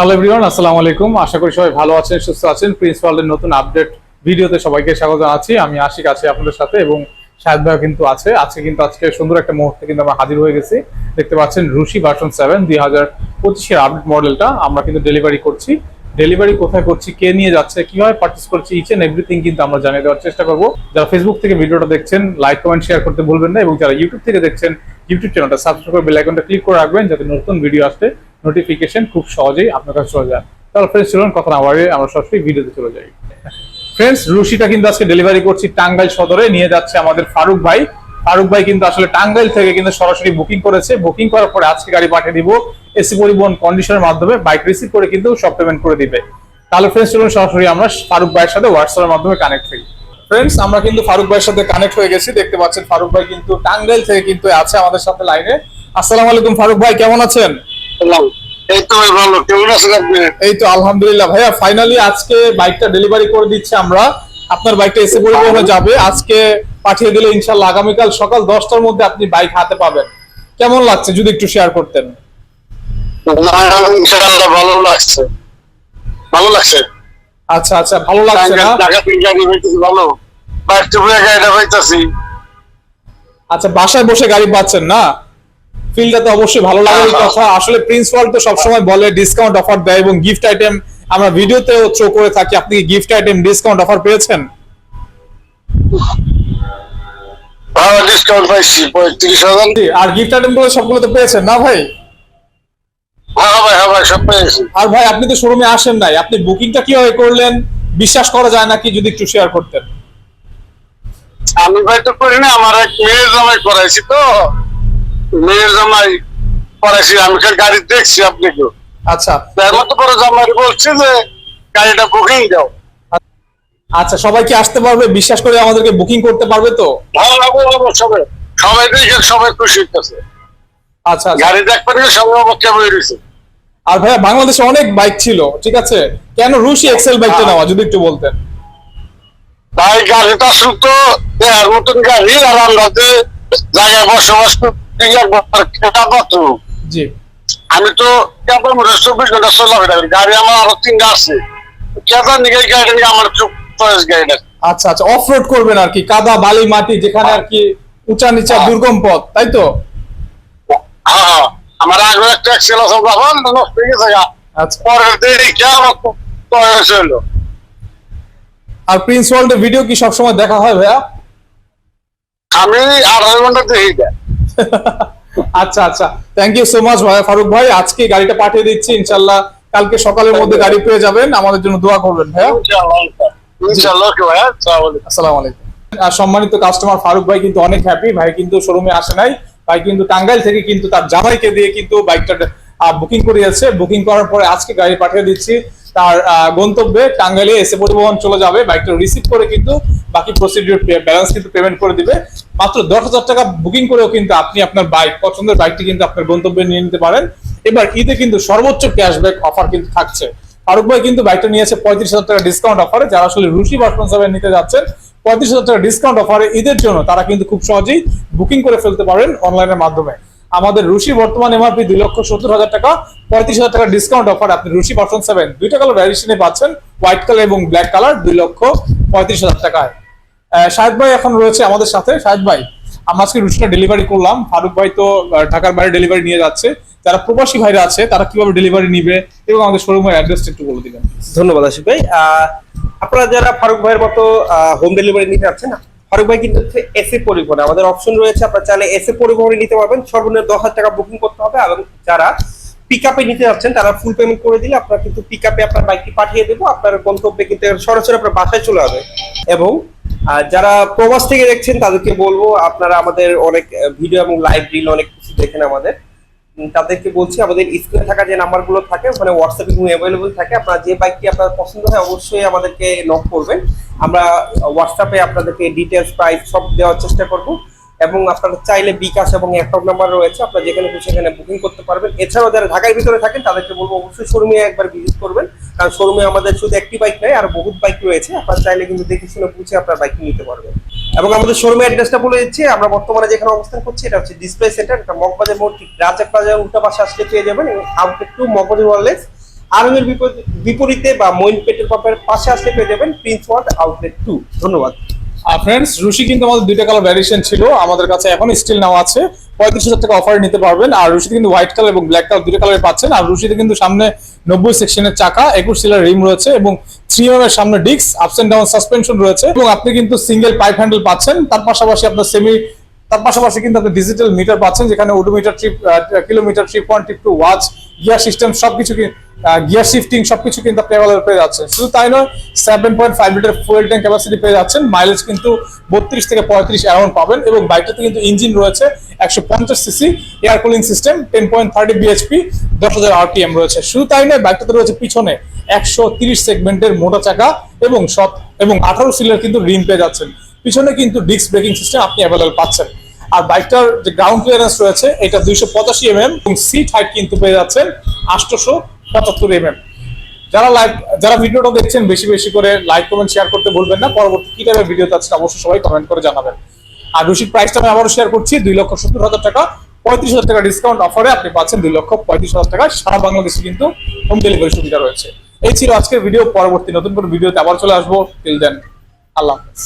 Hello everyone আসসালামু আলাইকুম। আশা করি সবাই ভালো আছেন, সুস্থ আছেন। প্রিন্সিপালের নতুন আপডেট ভিডিওতে সবাইকে স্বাগত জানাচ্ছি। আমি আশিক আছি আপনাদের সাথে এবং শাহেদ ভাই কিন্তু আছে। আজকে কিন্তু আজকে সুন্দর একটা মুহূর্তে কিন্তু আমরা হাজির হয়ে গেছি। দেখতে পাচ্ছেন রুশি ভার্সন সেভেন দুই হাজার পঁচিশের আপডেট মডেলটা আমরা কিন্তু ডেলিভারি করছি। ডেলিভারি কোথায় করছি, কে নিয়ে যাচ্ছে, কীভাবে পার্চেস করছি ইচ এন্ড এভরিথিং কিন্তু আমরা জানিয়ে দেওয়ার চেষ্টা করব। যারা ফেসবুক থেকে ভিডিওটা দেখছেন লাইক কমেন্ট শেয়ার করতে ভুলবেন না এবং যারা ইউটিউব থেকে দেখছেন ইউটিউব চ্যানেলটা সাবস্ক্রাইব করে বেল ক্লিক করে রাখবেন যাতে নতুন ভিডিও আসলে নোটিফিকেশন খুব সহজেই আপনার কাছে চলে যায়। তাহলে ফ্রেন্ডস চলুন কথা না বাড়িয়ে আমরা সরাসরি ভিডিওতে চলে যাই। ফ্রেন্ডস রুশিটা কিন্তু আজকে ডেলিভারি করছি টাঙ্গাইল সদরে, নিয়ে যাচ্ছে আমাদের ফারুক ভাই। ফারুক ভাই কিন্তু আসলে টাঙ্গাইল থেকে কিন্তু সরাসরি বুকিং করেছে। বুকিং করার পরে আজকে গাড়ি পাঠিয়ে দিব এসি পরিবহন কন্ডিশনের মাধ্যমে বাইক রিসিভ করে কিন্তু সব পেমেন্ট করে দিবে। তাহলে ফ্রেন্ডস চলুন সরাসরি আমরা ফারুক ভাইয়ের সাথে হোয়াটসঅ্যাপের মাধ্যমে কানেক্ট হই। ফ্রেন্ডস আমরা কিন্তু ফারুক ভাইয়ের সাথে কানেক্ট হয়ে গেছি। দেখতে পাচ্ছেন ফারুক ভাই কিন্তু টাঙ্গাইল থেকে কিন্তু আছে আমাদের সাথে লাইনে আসসালামু আলাইকুম ফারুক ভাই, কেমন আছেন? এই তো আলহামদুলিল্লাহ। ভাইয়া ফাইনালি আজকে বাইকটা ডেলিভারি করে দিচ্ছি আমরা। আপনার বাইকটা এসে পরিবহনে যাবে। আজকে পাঠিয়ে দিলে ইনশাল্লাহ আগামীকাল সকাল দশটার মধ্যে আপনি বাইক হাতে পাবেন। কেমন লাগছে যদি একটু শেয়ার করতেন? ভালো লাগছে। ভালো লাগছে? আচ্ছা আচ্ছা ভালো লাগছে না? ভালো। বাইক গাড়িটা আচ্ছা বাসায় বসে গাড়ি পাচ্ছেন না? ফিলটা তো অবশ্যই ভালো লাগার কথা। আসলে প্রিন্স ওয়ার্ল্ড তো সবসময় বলে ডিসকাউন্ট অফার দেয় এবং গিফট আইটেম আমরা ভিডিওতেও থ্রো করে থাকি। আপনি কি গিফট আইটেম ডিসকাউন্ট অফার পেয়েছেন? ডিসকাউন্ট পাইছি পঁয়ত্রিশ হাজার। আর গিফট আইটেমগুলো সবগুলো তো পেয়েছেন না ভাই? হ্যাঁ ভাই হ্যাঁ ভাই সব পেয়েছি। আর ভাই আপনি তো শোরুমে আসেন নাই। আপনি বুকিংটা কীভাবে করলেন? বিশ্বাস করা যায় নাকি? যদি একটু শেয়ার করতেন। আমি ভাই তো করি না আমার এক মেয়ের জামাই করাইছি তো। মেয়ের জামাই আমি গাড়ি দেখছি আপনাকে। আচ্ছা। তার মতো করে জামাই বলছে যে গাড়িটা বুকিং দাও। আচ্ছা সবাই কি আসতে পারবে? বিশ্বাস করে আমাদেরকে বুকিং করতে পারবে তো? ভালো লাগবে ভালো সবাই সবাই দেখে সবাই খুশি হইতেছে। আচ্ছা আচ্ছা। গাড়ি সবাই হয়ে রয়েছে আর ভাইয়া বাংলাদেশে অনেক বাইক ছিল ঠিক আছে? কেন রুশি এক্সেল বাইকটা নেওয়া যদি একটু বলতেন। ভাই গাড়িটা শুধু দেড় মতন গাড়ি আর আমরা যে জায়গায় বসবাস জি। আমি তো চব্বিশ ঘণ্টা গাড়ি আমার আরও তিনটা আছে। কেদার নিয়ে গাড়ি নিয়ে আমার আচ্ছা আচ্ছা অফ রোড করবেন আর কি। কাদা বালি মাটি যেখানে আর কি উঁচা নিচা হ্যাঁ। দুর্গম পথ তাই তো? হ্যাঁ হ্যাঁ। আমার আগে একটা নষ্ট হয়ে গেছে আচ্ছা। পরের দিন আর প্রিন্স ওয়ার্ল্ডের ভিডিও কি সবসময় দেখা হয় ভাইয়া? আমি আড়াই ঘণ্টা দেখি আচ্ছা আচ্ছা। থ্যাংক ইউ সো মাচ ভাই ফারুক ভাই। আজকে গাড়িটা পাঠিয়ে দিচ্ছি ইনশাল্লাহ কালকে সকালের মধ্যে গাড়ি পেয়ে যাবেন। আমাদের জন্য দোয়া করবেন ভাই আসসালামু আলাইকুম। সম্মানিত কাস্টমার ফারুক ভাই কিন্তু অনেক হ্যাপি ভাই কিন্তু শোরুমে আসে নাই। ভাই কিন্তু টাঙ্গাইল থেকে কিন্তু তার জামাইকে দিয়ে কিন্তু বাইকটা বুকিং করিয়েছে বুকিং করার পরে আজকে গাড়ি পাঠিয়ে দিচ্ছি। তার গন্তব্যে টাঙ্গাইলে এসে পরিবহন চলে যাবে। বাইকটা রিসিভ করে কিন্তু বাকি প্রসিডিউর ব্যালেন্স কিন্তু পেমেন্ট করে দিবে। মাত্র দশ হাজার টাকা বুকিং করেও কিন্তু আপনি আপনার বাইক পছন্দের বাইকটি কিন্তু আপনার গন্তব্যে নিয়ে নিতে পারেন। এবার ঈদে কিন্তু সর্বোচ্চ ক্যাশব্যাক অফার কিন্তু থাকছে। ফারুক ভাই কিন্তু বাইকটা নিয়েছে পঁয়ত্রিশ হাজার টাকা ডিসকাউন্ট অফারে যারা আসলে রুশি ভার্সন সেভেন নিতে যাচ্ছেন, পঁয়ত্রিশ হাজার টাকা ডিসকাউন্ট অফারে ঈদের জন্য তারা কিন্তু খুব সহজেই বুকিং করে ফেলতে পারেন অনলাইনের মাধ্যমে। আমাদের রুশি বর্তমান এমআরপি দুই লক্ষ সত্তর হাজার টাকা, পঁয়ত্রিশ হাজার টাকা ডিসকাউন্ট অফার আপনি রুশি ভার্সন সেভেন দুইটা কালার ভ্যারিয়েশনে পাচ্ছেন হোয়াইট কালার এবং ব্ল্যাক কালার দুই লক্ষ পঁয়ত্রিশ হাজার টাকায়। শাহেদ ভাই এখন রয়েছে আমাদের সাথে। শাহেদ ভাই, আমরা আজকে রুশিটা ডেলিভারি করলাম। ফারুক ভাই তো ঢাকার বাইরে ডেলিভারি নিয়ে যাচ্ছে। যারা প্রবাসী ভাইরা আছে, তারা কীভাবে ডেলিভারি নিবে এবং আমাদের শোরুমের অ্যাড্রেসটা একটু বলে দিবেন। ধন্যবাদ আশিক ভাই। আপনারা যারা ফারুক ভাইয়ের মতো হোম ডেলিভারি নিতে যাচ্ছেন ফারুক ভাই কিন্তু এসে পরিবহন। আমাদের অপশন রয়েছে, আপনারা চাইলে এসে পরিবহনে নিতে পারবেন। সর্বনিম্ন দশ হাজার টাকা বুকিং করতে হবে এবং যারা পিক আপে নিতে যাচ্ছেন, তারা ফুল পেমেন্ট করে দিলে আপনারা কিন্তু পিক আপে আপনার বাইকটি পাঠিয়ে দেবো। আপনার গন্তব্যে কিন্তু সরাসরি আপনার বাসায় চলে যাবে এবং যারা প্রবাস থেকে দেখছেন, তাদেরকে বলব, আপনারা আমাদের অনেক ভিডিও এবং লাইভ রিল অনেক কিছু দেখেন আমাদের। তাদেরকে বলছি, আমাদের স্ক্রিনে থাকা যে নাম্বারগুলো থাকে, ওখানে হোয়াটসঅ্যাপে কিন্তু অ্যাভেলেবল থাকে। আপনারা যে বাইকটি আপনার পছন্দ হয়, অবশ্যই আমাদেরকে নক করবেন। আমরা হোয়াটসঅ্যাপে আপনাদেরকে ডিটেলস প্রাইস সব দেওয়ার চেষ্টা করব। এবং আপনারা চাইলে বিকাশ এবং অ্যাকাউন্ট নাম্বার রয়েছে, আপনারা যেখানে খুশি সেখানে বুকিং করতে পারবেন। এছাড়াও যারা ঢাকার ভিতরে থাকেন, তাদেরকে বলব অবশ্যই শোরুমে একবার ভিজিট করবেন। কারণ শোরুমে আমাদের শুধু একটি বাইক নয়, আর বহুত বাইক রয়েছে। আপনারা চাইলে কিন্তু দেখে শুনে বুঝে আপনার বাইক নিতে পারবেন। এবং আমাদের শোরুমের অ্যাড্রেসটা বলে দিচ্ছি, আমরা বর্তমানে যেখানে অবস্থান করছি, এটা হচ্ছে ডিসপ্লে সেন্টার এটা মগবাজার মোড় ঠিক রাজা প্লাজার উল্টা পাশে আসলে পেয়ে যাবেন, এবং আউটলেট টু মগবাজার ওয়ারলেস আর্মির বিপরীতে- বা মইন পেট্রোল পাম্পের পাশে আসলে পেয়ে যাবেন প্রিন্স ওয়ার্ড আউটলেট টু ধন্যবাদ। ফ্রেন্ডস রুশি কিন্তু আমাদের দুইটা কালার ভ্যারিয়েশন ছিল। আমাদের কাছে এখন স্টিল নেওয়া আছে। পঁয়ত্রিশ হাজার টাকা অফারে নিতে পারবেন। আর রুশিতে কিন্তু হোয়াইট কালার এবং ব্ল্যাক কালার দুটো কালার পাচ্ছেন। আর রুশিতে কিন্তু সামনে নব্বই সেকশনের চাকা, একুশ সিলার রিম রয়েছে এবং থ্রি এম এর সামনে disc ups and down suspension রয়েছে। এবং আপনি কিন্তু সিঙ্গেল পাইপ হ্যান্ডেল পাচ্ছেন। তার পাশাপাশি আপনার সেমি তার পাশাপাশি কিন্তু আপনি ডিজিটাল মিটার পাচ্ছেন, যেখানে odometer trip kilometre trip one trip two watch gear system সবকিছু গিয়ার শিফটিং সবকিছু কিন্তু আপনি অ্যাভেলেবল পেয়ে যাচ্ছেন। শুধু তাই নয় seven point five litre fuel tank capacity পেয়ে যাচ্ছেন। মাইলেজ কিন্তু বত্রিশ থেকে পঁয়ত্রিশ অ্যারাউন্ড পাবেন এবং বাইকটাতে কিন্তু ইঞ্জিন রয়েছে একশো পঞ্চাশ CC air cooling system ten point thirty BHP দশ হাজার আরপিএম রয়েছে। শুধু তাই নয় বাইকটাতে রয়েছে পিছনে একশো তিরিশ সেগমেন্টের মোটা চাকা এবং সব এবং আঠারো সিলের কিন্তু রিম পেয়ে যাচ্ছেন। পিছনে কিন্তু ডিস্ক ব্রেকিং সিস্টেম আপনি অ্যাভেলেবল পাচ্ছেন। আর বাইকটার যে গ্রাউন্ড ক্লিয়ারেন্স রয়েছে, এটা দুইশো পঁচাশি এম এম এবং সিট হাইট কিন্তু পেয়ে যাচ্ছেন আটশোশো পঁচাত্তর এম এম যারা লাইভ যারা ভিডিওটা দেখছেন, বেশি বেশি করে লাইক কমেন্ট শেয়ার করতে ভুলবেন না। পরবর্তী কি টাইপের ভিডিও আছে অবশ্যই সবাই কমেন্ট করে জানাবেন। আর রুশির প্রাইসটা আমি আবারও শেয়ার করছি, দুই লক্ষ সত্তর হাজার টাকা, পঁয়ত্রিশ হাজার টাকা ডিসকাউন্ট অফারে আপনি পাচ্ছেন দুই লক্ষ পঁয়ত্রিশ হাজার টাকা। সারা বাংলাদেশে কিন্তু হোম ডেলিভারি সুবিধা রয়েছে। এই ছিল আজকের ভিডিও পরবর্তী নতুন কোনো ভিডিওতে আবার চলে আসব। টিল দেন আল্লাহ হাফেজ।